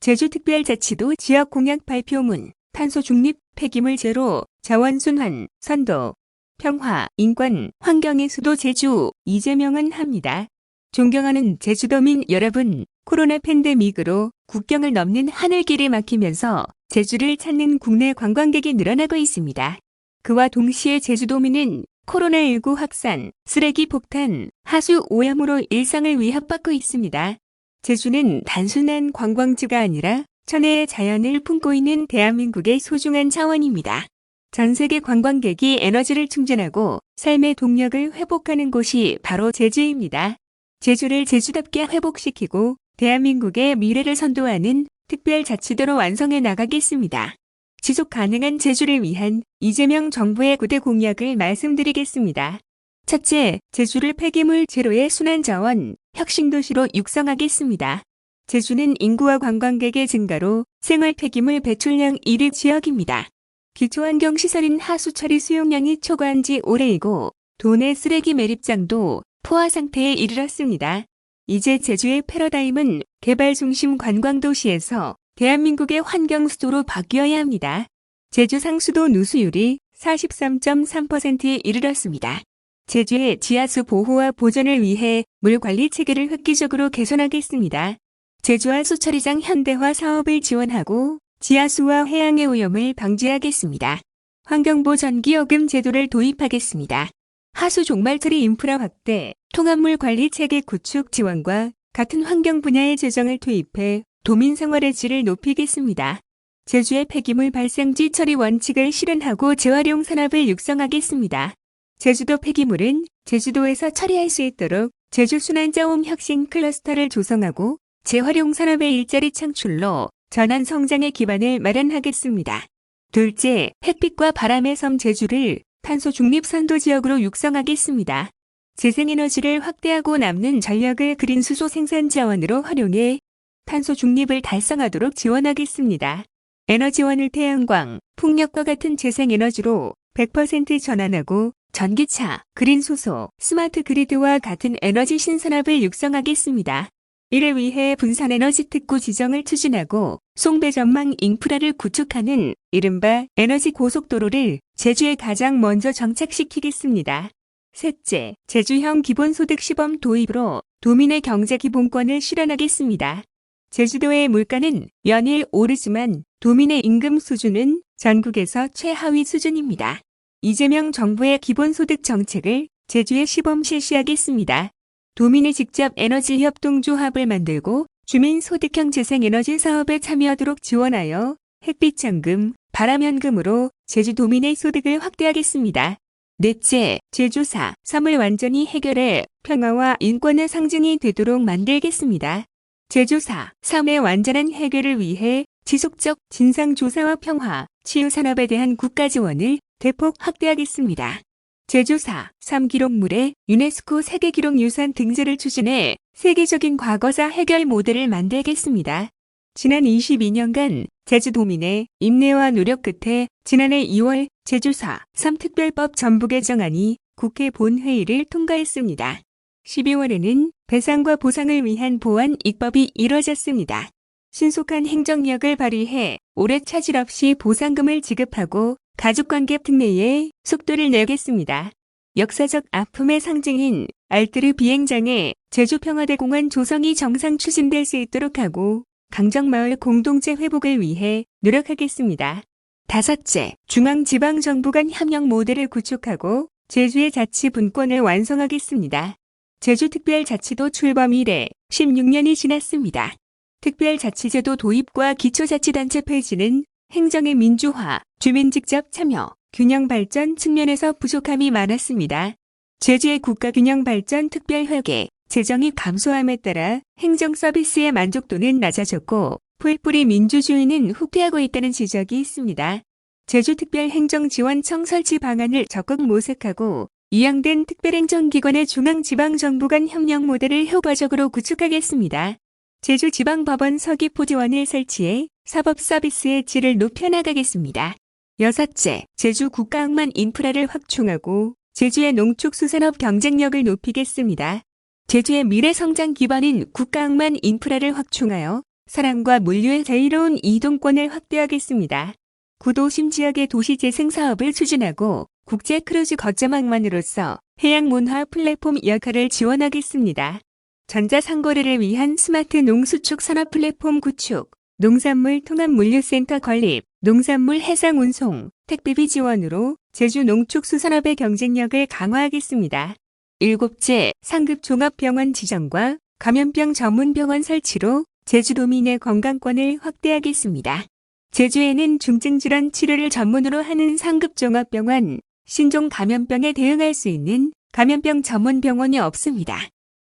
제주특별자치도 지역 공약 발표문, 탄소 중립, 폐기물 제로, 자원순환, 선도, 평화, 인권, 환경의 수도 제주, 이재명은 합니다. 존경하는 제주도민 여러분, 코로나 팬데믹으로 국경을 넘는 하늘길이 막히면서 제주를 찾는 국내 관광객이 늘어나고 있습니다. 그와 동시에 제주도민은 코로나19 확산, 쓰레기 폭탄, 하수 오염으로 일상을 위협받고 있습니다. 제주는 단순한 관광지가 아니라 천혜의 자연을 품고 있는 대한민국의 소중한 자원입니다. 전 세계 관광객이 에너지를 충전하고 삶의 동력을 회복하는 곳이 바로 제주입니다. 제주를 제주답게 회복시키고 대한민국의 미래를 선도하는 특별자치도로 완성해 나가겠습니다. 지속 가능한 제주를 위한 이재명 정부의 9대 공약을 말씀드리겠습니다. 첫째, 제주를 폐기물 제로의 순환자원, 혁신도시로 육성하겠습니다. 제주는 인구와 관광객의 증가로 생활 폐기물 배출량 1위 지역입니다. 기초환경 시설인 하수 처리 수용량이 초과한 지 오래이고 도내 쓰레기 매립장도 포화 상태에 이르렀습니다. 이제 제주의 패러다임은 개발 중심 관광도시에서 대한민국의 환경 수도로 바뀌어야 합니다. 제주 상수도 누수율이 43.3%에 이르렀습니다. 제주의 지하수 보호와 보존을 위해 물 관리 체계를 획기적으로 개선하겠습니다. 제주와 수처리장 현대화 사업을 지원하고 지하수와 해양의 오염을 방지하겠습니다. 환경보 전기요금 제도를 도입하겠습니다. 하수 종말처리 인프라 확대, 통합물 관리 체계 구축 지원과 같은 환경 분야의 재정을 투입해 도민 생활의 질을 높이겠습니다. 제주의 폐기물 발생지 처리 원칙을 실현하고 재활용 산업을 육성하겠습니다. 제주도 폐기물은 제주도에서 처리할 수 있도록 제주 순환자원 혁신 클러스터를 조성하고 재활용 산업의 일자리 창출로 전환 성장의 기반을 마련하겠습니다. 둘째, 햇빛과 바람의 섬 제주를 탄소 중립 선도 지역으로 육성하겠습니다. 재생에너지를 확대하고 남는 전력을 그린 수소 생산 자원으로 활용해 탄소 중립을 달성하도록 지원하겠습니다. 에너지원을 태양광, 풍력과 같은 재생에너지로 100% 전환하고 전기차, 그린 수소, 스마트 그리드와 같은 에너지 신산업을 육성하겠습니다. 이를 위해 분산 에너지 특구 지정을 추진하고 송배 전망 인프라를 구축하는 이른바 에너지 고속도로를 제주에 가장 먼저 정착시키겠습니다. 셋째, 제주형 기본소득 시범 도입으로 도민의 경제 기본권을 실현하겠습니다. 제주도의 물가는 연일 오르지만 도민의 임금 수준은 전국에서 최하위 수준입니다. 이재명 정부의 기본소득 정책을 제주에 시범 실시하겠습니다. 도민이 직접 에너지 협동조합을 만들고 주민 소득형 재생에너지 사업에 참여하도록 지원하여 햇빛연금, 바람연금으로 제주 도민의 소득을 확대하겠습니다. 넷째, 제주사, 섬을 완전히 해결해 평화와 인권의 상징이 되도록 만들겠습니다. 제주사, 섬의 완전한 해결을 위해 지속적 진상조사와 평화, 치유산업에 대한 국가 지원을 대폭 확대하겠습니다. 제주사, 3기록물의 유네스코 세계기록유산 등재를 추진해 세계적인 과거사 해결 모델을 만들겠습니다. 지난 22년간 제주도민의 인내와 노력 끝에 지난해 2월 제주사 3특별법 전부 개정안이 국회 본회의를 통과했습니다. 12월에는 배상과 보상을 위한 보완 입법이 이뤄졌습니다. 신속한 행정력을 발휘해 오래 차질 없이 보상금을 지급하고 가족관계 특례에 속도를 내겠습니다. 역사적 아픔의 상징인 알뜨르 비행장에 제주평화대공원 조성이 정상 추진될 수 있도록 하고 강정마을 공동체 회복을 위해 노력하겠습니다. 다섯째, 중앙지방정부 간 협력 모델을 구축하고 제주의 자치 분권을 완성하겠습니다. 제주특별자치도 출범 이래 16년이 지났습니다. 특별자치제도 도입과 기초자치단체 폐지는 행정의 민주화, 주민 직접 참여, 균형 발전 측면에서 부족함이 많았습니다. 제주의 국가균형 발전 특별회계, 재정이 감소함에 따라 행정 서비스의 만족도는 낮아졌고 풀뿌리 민주주의는 후퇴하고 있다는 지적이 있습니다. 제주특별행정지원청 설치 방안을 적극 모색하고 이양된 특별행정기관의 중앙지방정부 간 협력 모델을 효과적으로 구축하겠습니다. 제주지방법원 서귀포지원을 설치해 사법 서비스의 질을 높여나가겠습니다. 여섯째, 제주 국가항만 인프라를 확충하고 제주의 농축수산업 경쟁력을 높이겠습니다. 제주의 미래 성장 기반인 국가항만 인프라를 확충하여 사람과 물류의 자유로운 이동권을 확대하겠습니다. 구도심 지역의 도시재생 사업을 추진하고 국제 크루즈 거점항만으로서 해양 문화 플랫폼 역할을 지원하겠습니다. 전자상거래를 위한 스마트 농수축 산업 플랫폼 구축, 농산물 통합 물류센터 건립, 농산물 해상 운송, 택배비 지원으로 제주 농축수산업의 경쟁력을 강화하겠습니다. 일곱째, 상급 종합병원 지정과 감염병 전문병원 설치로 제주도민의 건강권을 확대하겠습니다. 제주에는 중증질환 치료를 전문으로 하는 상급 종합병원, 신종 감염병에 대응할 수 있는 감염병 전문 병원이 없습니다.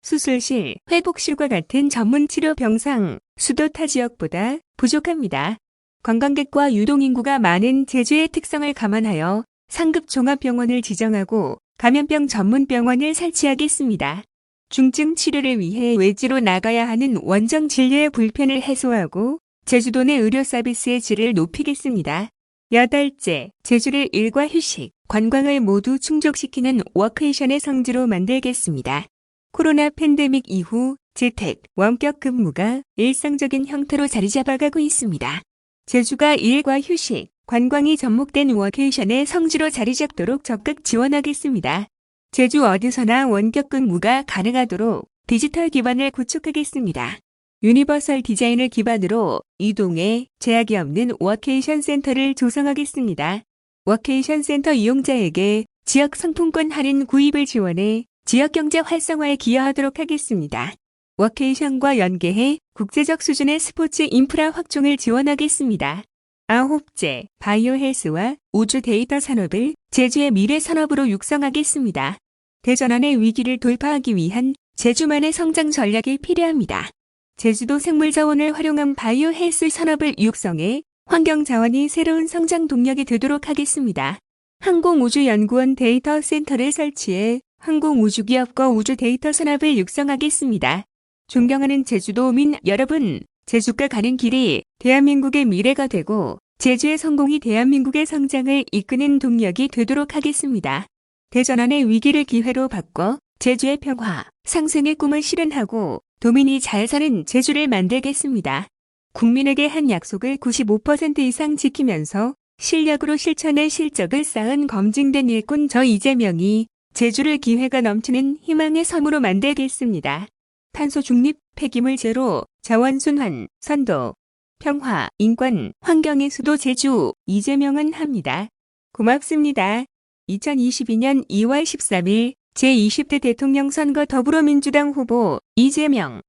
수술실, 회복실과 같은 전문 치료 병상, 수도 타 지역보다 부족합니다. 관광객과 유동인구가 많은 제주의 특성을 감안하여 상급 종합병원을 지정하고 감염병 전문 병원을 설치하겠습니다. 중증 치료를 위해 외지로 나가야 하는 원정 진료의 불편을 해소하고 제주도 내 의료 서비스의 질을 높이겠습니다. 여덟째, 제주를 일과 휴식, 관광을 모두 충족시키는 워케이션의 성지로 만들겠습니다. 코로나 팬데믹 이후 재택, 원격 근무가 일상적인 형태로 자리 잡아가고 있습니다. 제주가 일과 휴식, 관광이 접목된 워케이션의 성지로 자리 잡도록 적극 지원하겠습니다. 제주 어디서나 원격 근무가 가능하도록 디지털 기반을 구축하겠습니다. 유니버설 디자인을 기반으로 이동에 제약이 없는 워케이션 센터를 조성하겠습니다. 워케이션 센터 이용자에게 지역 상품권 할인 구입을 지원해 지역 경제 활성화에 기여하도록 하겠습니다. 워케이션과 연계해 국제적 수준의 스포츠 인프라 확충을 지원하겠습니다. 아홉째, 바이오 헬스와 우주 데이터 산업을 제주의 미래 산업으로 육성하겠습니다. 대전환의 위기를 돌파하기 위한 제주만의 성장 전략이 필요합니다. 제주도 생물 자원을 활용한 바이오 헬스 산업을 육성해 환경 자원이 새로운 성장 동력이 되도록 하겠습니다. 항공우주연구원 데이터 센터를 설치해 항공우주기업과 우주 데이터 산업을 육성하겠습니다. 존경하는 제주도민 여러분, 제주가 가는 길이 대한민국의 미래가 되고 제주의 성공이 대한민국의 성장을 이끄는 동력이 되도록 하겠습니다. 대전환의 위기를 기회로 바꿔 제주의 평화, 상생의 꿈을 실현하고 도민이 잘 사는 제주를 만들겠습니다. 국민에게 한 약속을 95% 이상 지키면서 실력으로 실천의 실적을 쌓은 검증된 일꾼 저 이재명이 제주를 기회가 넘치는 희망의 섬으로 만들겠습니다. 탄소 중립, 폐기물 제로, 자원 순환, 선도, 평화, 인권, 환경의 수도 제주, 이재명은 합니다. 고맙습니다. 2022년 2월 13일 제20대 대통령 선거 더불어민주당 후보 이재명